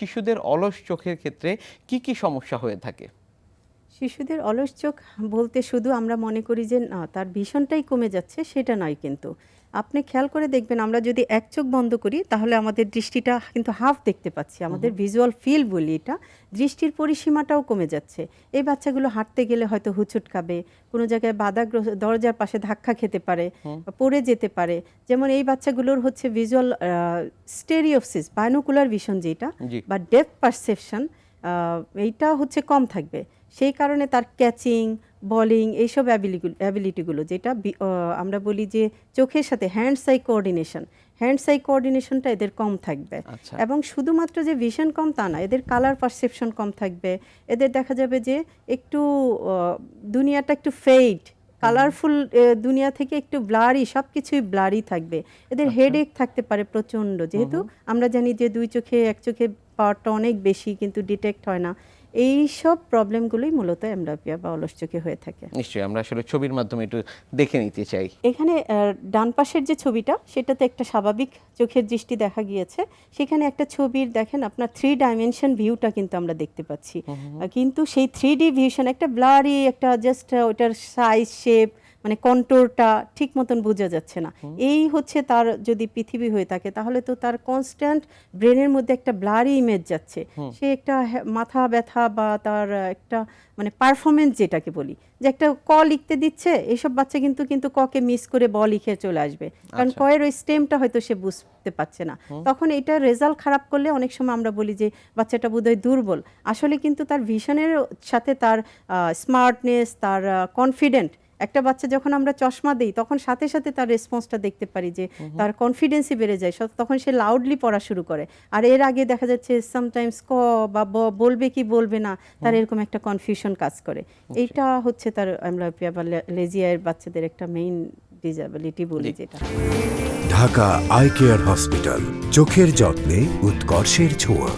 শিশুদের অলস চোখের ক্ষেত্রে কি কি সমস্যা হয়ে থাকে? শিশুদের অলস চোখ বলতে শুধু আমরা মনে করি যে না তার ভীষণটাই কমে যাচ্ছে সেটা নয় কিন্তু। আপনি খেয়াল করে দেখবেন আমরা যদি এক চোখ বন্ধ করি তাহলে আমাদের দৃষ্টিটা কিন্তু হাফ দেখতে পাচ্ছি। আমাদের ভিজুয়াল ফিল বলি এটা দৃষ্টির পরিসীমাটাও কমে যাচ্ছে। এই বাচ্চাগুলো হাঁটতে গেলে হয়তো হুচুট খাবে কোনো জায়গায় বাধাগ্রস্ত দরজার পাশে ধাক্কা খেতে পারে পড়ে যেতে পারে। যেমন এই বাচ্চাগুলোর হচ্ছে ভিজুয়াল স্টেরিওসিস বায়োনোকুলার ভিশন যেটা বা ডেপথ পারসেপশন এইটা হচ্ছে কম থাকবে। সেই কারণে তার ক্যাচিং বলিং এইসব অ্যাবিলিটিগুলো যেটা আমরা বলি যে চোখের সাথে হ্যান্ড সাই কোঅর্ডিনেশন। হ্যান্ড সাই কোঅর্ডিনেশনটা এদের কম থাকবে। আচ্ছা। এবং শুধুমাত্র যে ভিশন কম তা না এদের কালার পারসেপশন কম থাকবে। এদের দেখা যাবে যে একটু দুনিয়াটা একটু ফেইড কালারফুল দুনিয়া থেকে একটু ব্লারি সব কিছুই ব্লারি থাকবে। এদের হেডেক থাকতে পারে প্রচণ্ড। যেহেতু আমরা জানি যে দুই চোখে এক চোখে পাওয়ারটা অনেক বেশি কিন্তু ডিটেক্ট হয় না। এই সব প্রবলেমগুলোই মূলত অ্যামব্লাপিয়া বা অলস চোখে হয়ে থাকে। নিশ্চয়ই আমরা আসলে ছবির মাধ্যমে একটু দেখে নিতে চাই। এখানে ডান পাশের যে ছবিটা সেটাতে একটা স্বাভাবিক চোখের দৃষ্টি দেখা গিয়েছে। সেখানে একটা ছবির দেখেন আপনার থ্রি ডাইমেনশন ভিউটা কিন্তু আমরা দেখতে পাচ্ছি। কিন্তু সেই থ্রি ডি ভিউশন একটা ব্লারি একটা জাস্ট ওটার সাইজ শেপ মানে কন্ট্রোরটা ঠিক মতন বোঝা যাচ্ছে না। এই হচ্ছে তার যদি পৃথিবী হয়ে থাকে তাহলে তো তার কনস্ট্যান্ট ব্রেনের মধ্যে একটা ব্লারি ইমেজ যাচ্ছে। সে একটা মাথা ব্যথা বা তার একটা মানে পারফরমেন্স যেটাকে বলি যে একটা ক লিখতে দিচ্ছে এইসব বাচ্চা কিন্তু কিন্তু ককে মিস করে ব লিখে চলে আসবে। কারণ আচ্ছা। কয়ের ওই স্টেমটা হয়তো সে বুঝতে পারছে না। তখন এটা রেজাল্ট খারাপ করলে অনেক সময় আমরা বলি যে বাচ্চাটা বোধহয় দুর্বল। আসলে কিন্তু তার ভিশনের সাথে তার স্মার্টনেস তার কনফিডেন্ট একটা বাচ্চা যখন আমরা চশমা দিই তখন সাথে সাথে তার রেসপন্সটা দেখতে পারি যে তার কনফিডেন্সই বেড়ে যায়। তখন সে লাউডলি পড়া শুরু করে। আর এর আগে দেখা যাচ্ছে সামটাইমস ক বা ব- বলবে কি বলবে না তার এরকম একটা কনফিউশন কাজ করে। এইটা হচ্ছে তার অ্যামব্লাপিয়া বা লেজিয়ার বাচ্চাদের একটা মেইন ডিজাবিলিটি বলি যেটা। ঢাকা আই কেয়ার হসপিটাল চোখের যত্নে উৎকর্ষের ছোঁয়া।